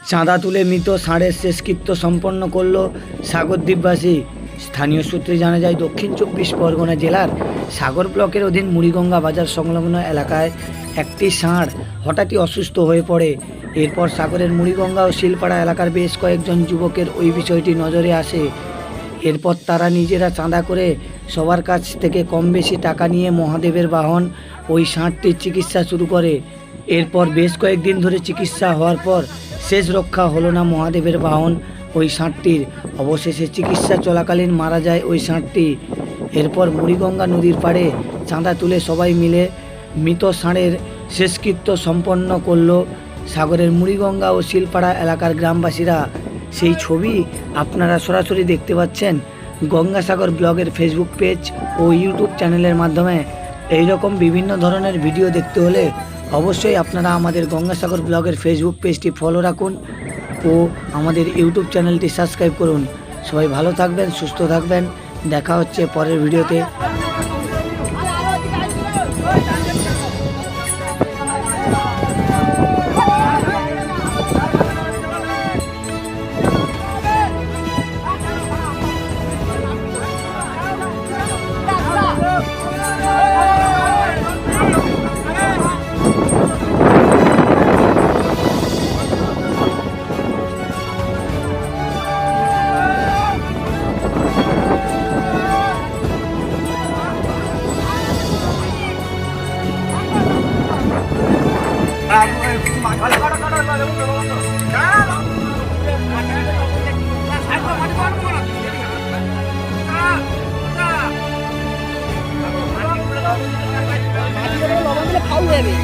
চাঁদা তুলে মৃত ষাঁড়ের শেষকৃত্য সম্পন্ন করল সাগরদ্বীপবাসী। স্থানীয় সূত্রে জানা যায়, দক্ষিণ চব্বিশ পরগনা জেলার সাগর ব্লকের অধীন মুড়িগঙ্গা বাজার সংলগ্ন এলাকায় একটি ষাঁড় হঠাৎই অসুস্থ হয়ে পড়ে। এরপর সাগরের মুড়িগঙ্গা ও শিলপাড়া এলাকার বেশ কয়েকজন যুবকের ওই বিষয়টি নজরে আসে। এরপর তারা নিজেরা চাঁদা করে সবার কাছ থেকে কম বেশি টাকা নিয়ে মহাদেবের বাহন ওই ষাঁড়টির চিকিৎসা শুরু করে। এরপর বেশ কয়েকদিন ধরে চিকিৎসা হওয়ার পর শেষ রক্ষা হলো না মহাদেবের বাহন। ওই ষাঁড়টির অবশেষে চিকিৎসা চলাকালীন মারা যায় ওই ষাঁড়টি। এরপর মুড়িগঙ্গা নদীর পাড়ে চাঁদা তুলে সবাই মিলে মৃত ষাঁড়ের শেষকৃত্য সম্পন্ন করল সাগরের মুড়িগঙ্গা ও শিলপাড়া এলাকার গ্রামবাসীরা। সেই ছবি আপনারা সরাসরি দেখতে পাচ্ছেন গঙ্গাসাগর ব্লগের ফেসবুক পেজ ও ইউটিউব চ্যানেলের মাধ্যমে। এই রকম বিভিন্ন ধরনের ভিডিও দেখতে হলে অবশ্যই আপনারা আমাদের গঙ্গাসাগর ব্লগের ফেসবুক পেজটি ফলো রাখুন ও আমাদের ইউটিউব চ্যানেলটি সাবস্ক্রাইব করুন। সবাই ভালো থাকবেন, সুস্থ থাকবেন। দেখা হচ্ছে পরের ভিডিওতে। খাও যাবে